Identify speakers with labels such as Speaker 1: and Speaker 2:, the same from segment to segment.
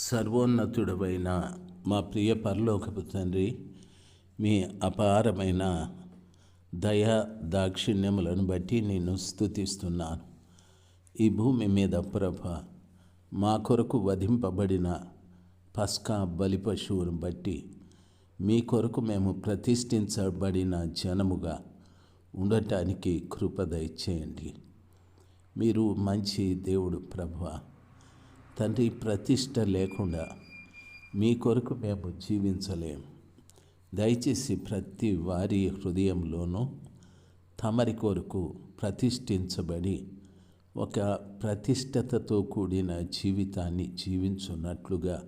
Speaker 1: సర్వోన్నతుడవైన మా ప్రియ పరలోకపు తండ్రి మీ అపారమైన దయ దాక్షిణ్యములను బట్టి నేను స్తుతిస్తున్నాను. ఈ భూమి మీద ప్రభ మా కొరకు వధింపబడిన పస్కా బలి పశువును బట్టి మీ కొరకు మేము ప్రతిష్ఠించబడిన జనముగా ఉండటానికి కృప దయచేయండి. మీరు మంచి దేవుడు ప్రభా. తండ్రి ప్రతిష్ట లేకుండా మీ కొరకు మేము జీవించలేం. దయచేసి ప్రతి వారి హృదయంలోనూ తమరి కొరకు ప్రతిష్ఠించబడి ఒక ప్రతిష్టతతో కూడిన జీవితాన్ని జీవించున్నట్లుగా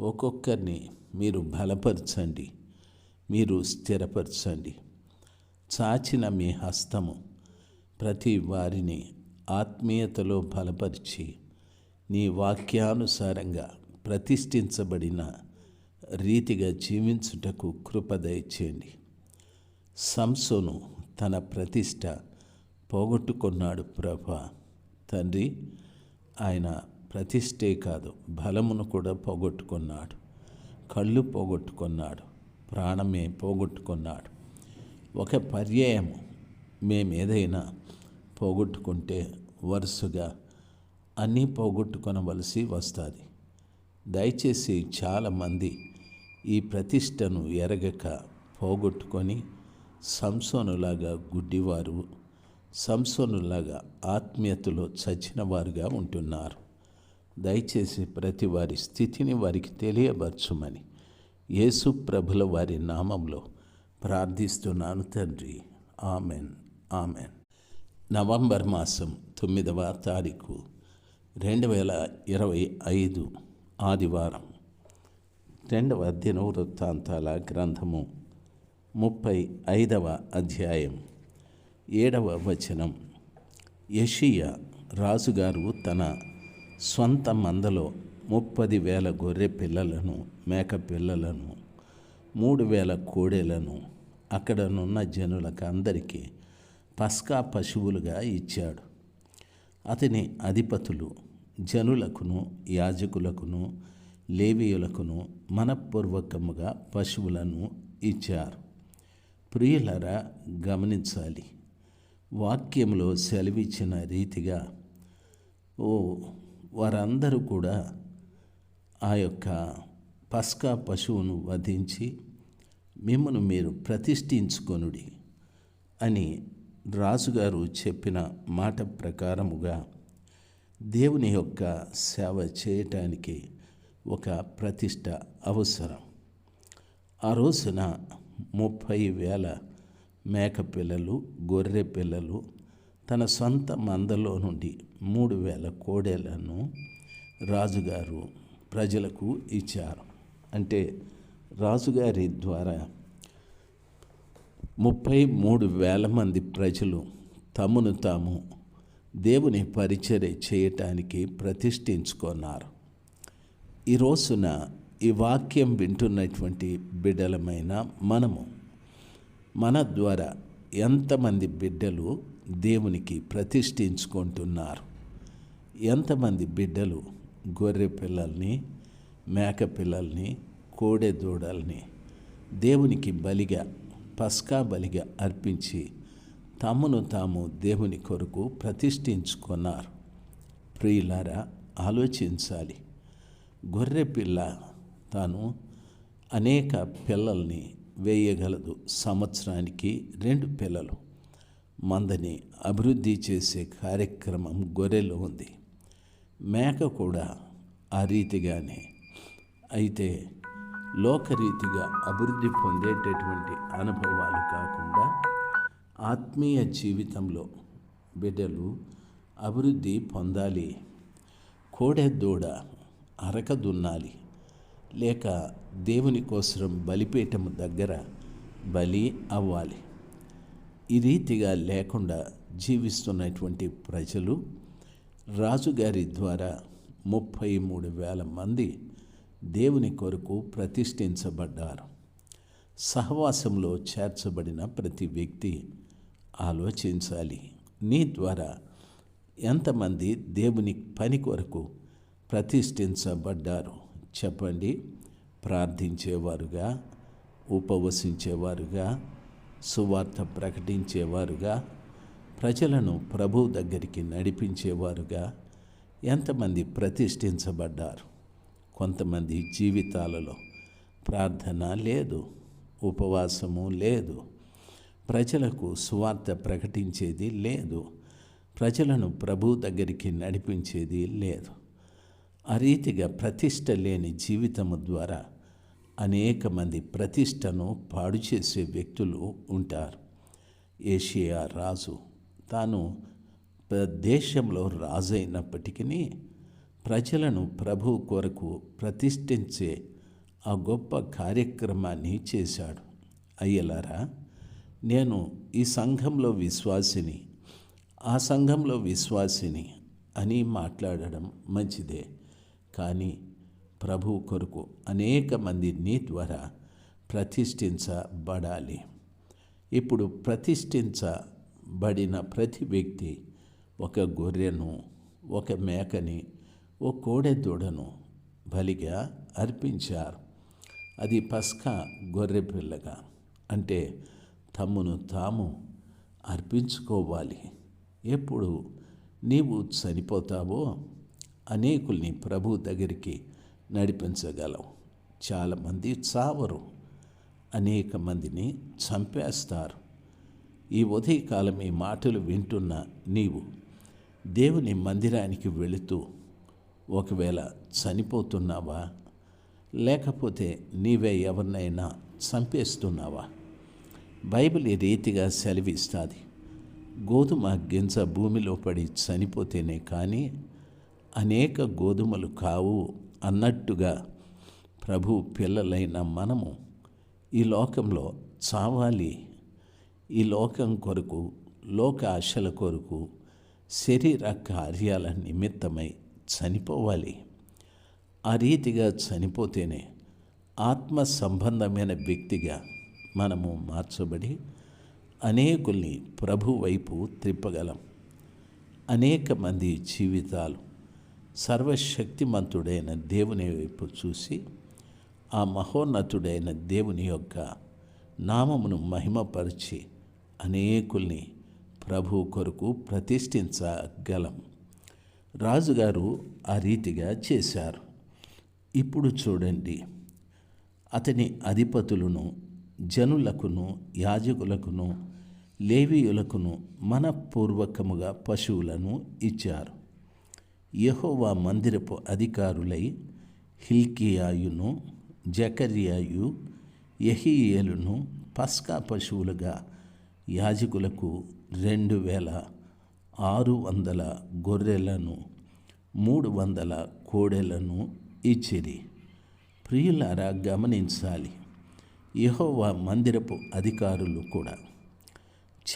Speaker 1: ఒక్కొక్కరిని మీరు బలపరచండి మీరు స్థిరపరచండి. చాచిన మీ హస్తము ప్రతి వారిని ఆత్మీయతలో బలపరిచి నీ వాక్యానుసారంగా ప్రతిష్ఠించబడిన రీతిగా జీవించుటకు కృప దయచేయండి. సంసోను తన ప్రతిష్ట పోగొట్టుకున్నాడు ప్రభా. తండ్రి ఆయన ప్రతిష్టే కాదు బలమును కూడా పోగొట్టుకున్నాడు. కళ్ళు పోగొట్టుకున్నాడు ప్రాణమే పోగొట్టుకున్నాడు. ఒక పర్యాయము మేమేదైనా పోగొట్టుకుంటే వరుసగా అన్నీ పోగొట్టుకొనవలసి వస్తుంది. దయచేసి చాలామంది ఈ ప్రతిష్టను ఎరగక పోగొట్టుకొని సంసోనులాగా గుడ్డివారు సంసోనులాగా ఆత్మీయతలో చచ్చిన వారుగా ఉంటున్నారు. దయచేసి ప్రతి వారి స్థితిని వారికి తెలియబరచుమని యేసు ప్రభుల వారి నామంలో ప్రార్థిస్తున్నాను తండ్రి. ఆమెన్. ఆమెన్. నవంబర్ మాసం తొమ్మిదవ తారీఖు రెండు వేల ఇరవై ఐదు ఆదివారం. రెండవ దినవృత్తాంతాల గ్రంథము ముప్పై ఐదవ అధ్యాయం. ఏడవ వచనం. యషియా రాజుగారు తన స్వంత మందలో ముప్పది వేల గొర్రె పిల్లలను మేక పిల్లలను మూడు వేల కోడెలను అక్కడనున్న జనులకు అందరికీ పస్కా పశువులుగా ఇచ్చాడు. అతని అధిపతులు జనులకును యాజకులకును లేవీయులకును మనపూర్వకముగా పశువులను ఇచ్చారు. ప్రియులరా గమనించాలి. వాక్యంలో సెలవిచ్చిన రీతిగా ఓ వారందరూ కూడా ఆ యొక్క పస్కా పశువును వధించి మిమ్మను మీరు ప్రతిష్ఠించుకొనుడి అని రాజుగారు చెప్పిన మాట ప్రకారముగా దేవుని యొక్క సేవ చేయటానికి ఒక ప్రతిష్ట అవసరం. ఆ రోజున ముప్పై వేల మేక పిల్లలు గొర్రె పిల్లలు తన సొంత మందలో నుండి మూడు వేల కోడేలను రాజుగారు ప్రజలకు ఇచ్చారు. అంటే రాజుగారి ద్వారా ముప్పై మూడు వేల మంది ప్రజలు తమను తాము దేవుని పరిచర్య చేయటానికి ప్రతిష్ఠించుకున్నారు. ఈ రోజున ఈ వాక్యం వింటున్నటువంటి బిడ్డలమైన మనము మన ద్వారా ఎంతమంది బిడ్డలు దేవునికి ప్రతిష్ఠించుకుంటున్నారు? ఎంతమంది బిడ్డలు గొర్రె పిల్లల్ని మేక పిల్లల్ని కోడె దూడల్ని దేవునికి బలిగా పస్కా బలిగా అర్పించి తమను తాము దేవుని కొరకు ప్రతిష్ఠించుకున్నారు. ప్రియులారా ఆలోచించాలి. గొర్రె పిల్ల తాను అనేక పిల్లల్ని వేయగలదు. సంవత్సరానికి రెండు పిల్లలు. మందని అభివృద్ధి చేసే కార్యక్రమం గొర్రెలో ఉంది. మేక కూడా ఆ రీతిగానే. అయితే లోకరీతిగా అభివృద్ధి పొందేటటువంటి అనుభవాలు కాకుండా ఆత్మీయ జీవితంలో బిడ్డలు అభివృద్ధి పొందాలి కోడె అరక దున్నాలి లేక దేవుని కోసం బలిపీఠం దగ్గర బలి అవ్వాలి. ఈ రీతిగా లేకుండా జీవిస్తున్నటువంటి ప్రజలు రాజుగారి ద్వారా ముప్పై మూడు వేల మంది దేవుని కొరకు ప్రతిష్ఠించబడ్డారు. సహవాసంలో చేర్చబడిన ప్రతి వ్యక్తి ఆలోచించాలి. నీ ద్వారా ఎంతమంది దేవుని పని కొరకు ప్రతిష్ఠించబడ్డారు? చెప్పండి. ప్రార్థించేవారుగా ఉపవసించేవారుగా సువార్త ప్రకటించేవారుగా ప్రజలను ప్రభు దగ్గరికి నడిపించేవారుగా ఎంతమంది ప్రతిష్ఠించబడ్డారు? కొంతమంది జీవితాలలో ప్రార్థన లేదు ఉపవాసము లేదు ప్రజలకు సువార్త ప్రకటించేది లేదు ప్రజలను ప్రభు దగ్గరికి నడిపించేది లేదు. ఆ రీతిగా ప్రతిష్ట లేని జీవితము ద్వారా అనేక మంది ప్రతిష్టను పాడు చేసే వ్యక్తులు ఉంటారు. ఏషియా రాజు తాను దేశంలో రాజు అయినప్పటికీ ప్రజలను ప్రభు కొరకు ప్రతిష్ఠించే ఆ గొప్ప కార్యక్రమాన్ని చేశాడు. అయ్యలారా నేను ఈ సంఘంలో విశ్వాసిని ఆ సంఘంలో విశ్వాసిని అని మాట్లాడడం మంచిదే. కానీ ప్రభు కొరకు అనేక మంది నీ ద్వారా ప్రతిష్ఠించబడాలి. ఇప్పుడు ప్రతిష్ఠించబడిన ప్రతి వ్యక్తి ఒక గొర్రెను ఒక మేకని ఓ కోడెదూడను బలిగా అర్పించారు. అది పస్కా గొర్రె పిల్లగా అంటే తమ్మును తాము అర్పించుకోవాలి. ఎప్పుడు నీవు చనిపోతావో అనేకుల్ని ప్రభు దగ్గరికి నడిపించగలవు. చాలామంది చావరు. అనేక మందిని చంపేస్తారు. ఈ ఉదయకాలం ఈ మాటలు వింటున్న నీవు దేవుని మందిరానికి వెళుతూ ఒకవేళ చనిపోతున్నావా? లేకపోతే నీవే ఎవరినైనా చంపేస్తున్నావా? బైబిల్ ఈ రీతిగా సెలవిస్తుంది. గోధుమ గింజ భూమిలో పడి చనిపోతేనే కానీ అనేక గోధుమలు కావు అన్నట్టుగా ప్రభు పిల్లలైన మనము ఈ లోకంలో చావాలి. ఈ లోకం కొరకు లోక ఆశల కొరకు శరీర కార్యాల నిమిత్తమై చనిపోవాలి. ఆ రీతిగా చనిపోతేనే ఆత్మ సంబంధమైన వ్యక్తిగా మనము మార్చబడి అనేకుల్ని ప్రభు వైపు త్రిప్పగలం. అనేక మంది జీవితాలు సర్వశక్తిమంతుడైన దేవుని వైపు చూసి ఆ మహోన్నతుడైన దేవుని యొక్క నామమును మహిమపరిచి అనేకుల్ని ప్రభు కొరకు ప్రతిష్ఠించగలం. రాజుగారు ఆ రీతిగా చేశారు. ఇప్పుడు చూడండి. అతని అధిపతులను జనులకును యాజకులకును లేవీయులకును మనపూర్వకముగా పశువులను ఇచ్చారు. యహోవా మందిరపు అధికారులై హిల్కియాయును జకర్యాయు యహియేలును పస్కా పశువులుగా యాజకులకు రెండు వేల ఆరు వందల గొర్రెలను మూడు వందల కోడెలను ఇచ్చిరి. ప్రియులారా గమనించాలి. యహోవా మందిరపు అధికారులు కూడా.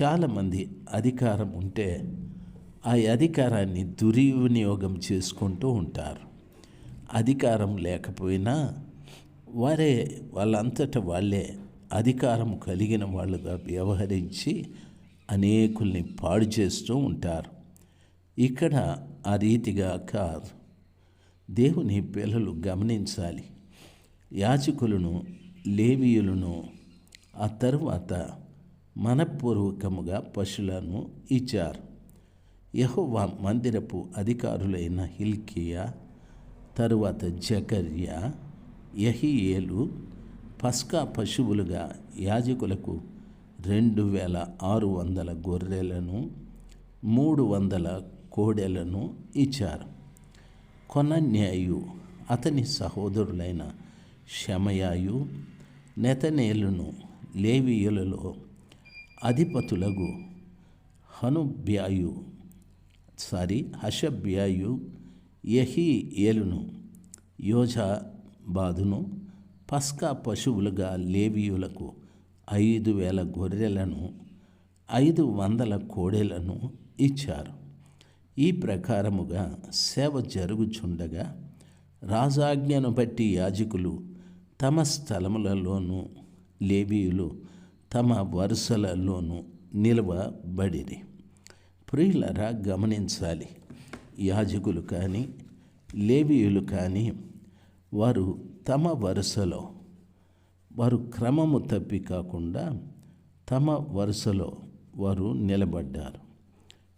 Speaker 1: చాలామంది అధికారం ఉంటే ఆ అధికారాన్ని దుర్వినియోగం చేసుకుంటూ ఉంటారు. అధికారం లేకపోయినా వారే వాళ్ళంతట వాళ్ళే అధికారం కలిగిన వాళ్ళుగా వ్యవహరించి అనేకుల్ని పాడు చేస్తూ ఉంటారు. ఇక్కడ ఆ రీతిగా కాదు. దేవుని పిల్లలు గమనించాలి. యాచకులను లేవీయులను ఆ తరువాత మనపూర్వకముగా పశువులను ఇచ్చారు. యహోవా మందిరపు అధికారులైన హిల్కియా తరువాత జకర్య యహియేలు పస్కా పశువులుగా యాజకులకు రెండు వేల ఆరు వందల గొర్రెలను మూడు వందల కోడెలను ఇచ్చారు. కొనన్యాయు అతని సహోదరులైన శమయాయు నెతనేలును లేవియులలో అధిపతులకు హనుబ్యాయు సారీ హషబ్యాయు యహి యోజాబాదును పస్కా పశువులుగా లేవియులకు ఐదు వేల గొర్రెలను ఐదు వందల కోడెలను ఇచ్చారు. ఈ ప్రకారముగా సేవ జరుగుచుండగా రాజాజ్ఞను బట్టి యాజకులు తమ స్థలములలోనూ లేవీయులు తమ వరుసలలోనూ నిలవబడిరి. ప్రియులరా గమనించాలి. యాజకులు కానీ లేవీయులు కానీ వారు తమ వరుసలో వారు క్రమము తప్పి కాకుండా తమ వరుసలో వారు నిలబడ్డారు.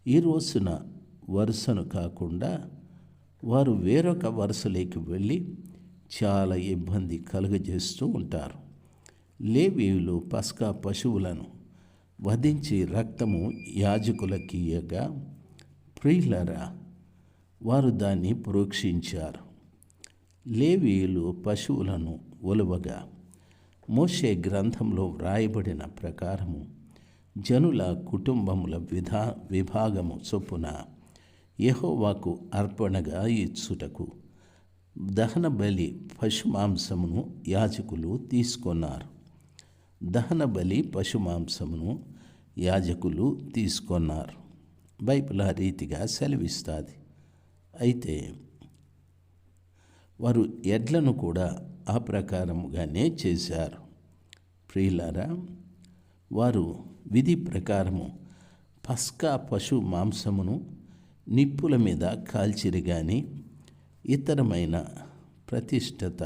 Speaker 1: ఈ రోజున వరుసను కాకుండా వారు వేరొక వరుసలోకి వెళ్ళి చాలా ఇబ్బంది కలుగజేస్తూ ఉంటారు. లేవీయులు పస్కా పశువులను వధించి రక్తము యాజకులకి ఇయ్యగా ప్రియులరా వారు దాన్ని ప్రోక్షించారు. లేవీయులు పశువులను ఒలవగా మోషే గ్రంథంలో వ్రాయబడిన ప్రకారము జనుల కుటుంబముల విధా విభాగము చొప్పున యహోవాకు అర్పణగా ఇచ్చుటకు దహన బలి పశు మాంసమును యాజకులు తీసుకొన్నారు. దహన బలి పశు మాంసమును యాజకులు తీసుకొన్నారు. బైబిల్ ఆ రీతిగా సెలవిస్తుంది. అయితే వారు ఎడ్లను కూడా ఆ ప్రకారముగానే చేశారు. ప్రియులారా వారు విధి ప్రకారము పస్కా పశు మాంసమును నిప్పుల మీద కాల్చిరి కానీ ఇతరమైన ప్రతిష్టత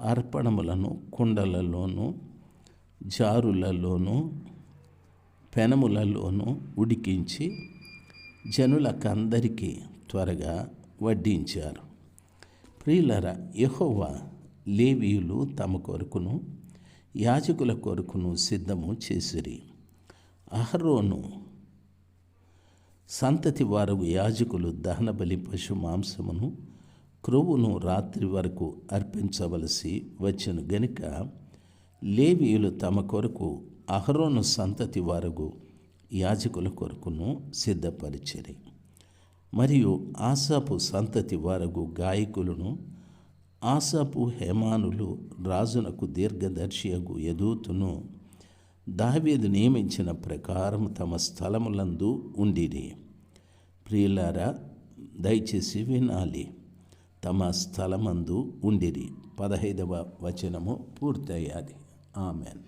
Speaker 1: అర్పణములను కుండలలోనూ జారులలోనూ పెనములలోనూ ఉడికించి జనులకందరికీ త్వరగా వడ్డించారు. ప్రియులరా యహోవా లేవీయులు తమ కొరకును యాజకుల కొరకును సిద్ధము చేసిరి. అహరోను సంతతి వారు యాజకులు దహనబలి పశు మాంసమును క్రొవ్వును రాత్రి వరకు అర్పించవలసి వచ్చను గనుక లేవీయులు తమ కొరకు అహరోను సంతతి వారు యాజకుల కొరకును సిద్ధపరిచిరి. మరియు ఆసాపు సంతతి వారగు గాయకులను ఆసాపు హేమానులు రాజునకు దీర్ఘదర్శియగు ఎదూతును దావీదు నియమించిన ప్రకారం తమ స్థలములందు ఉండిరి. ప్రియులారా దయచేసి వినాలి. తమ స్థలమందు ఉండిరి. పదహైదవ వచనము పూర్తయ్యాది ఆమెన్.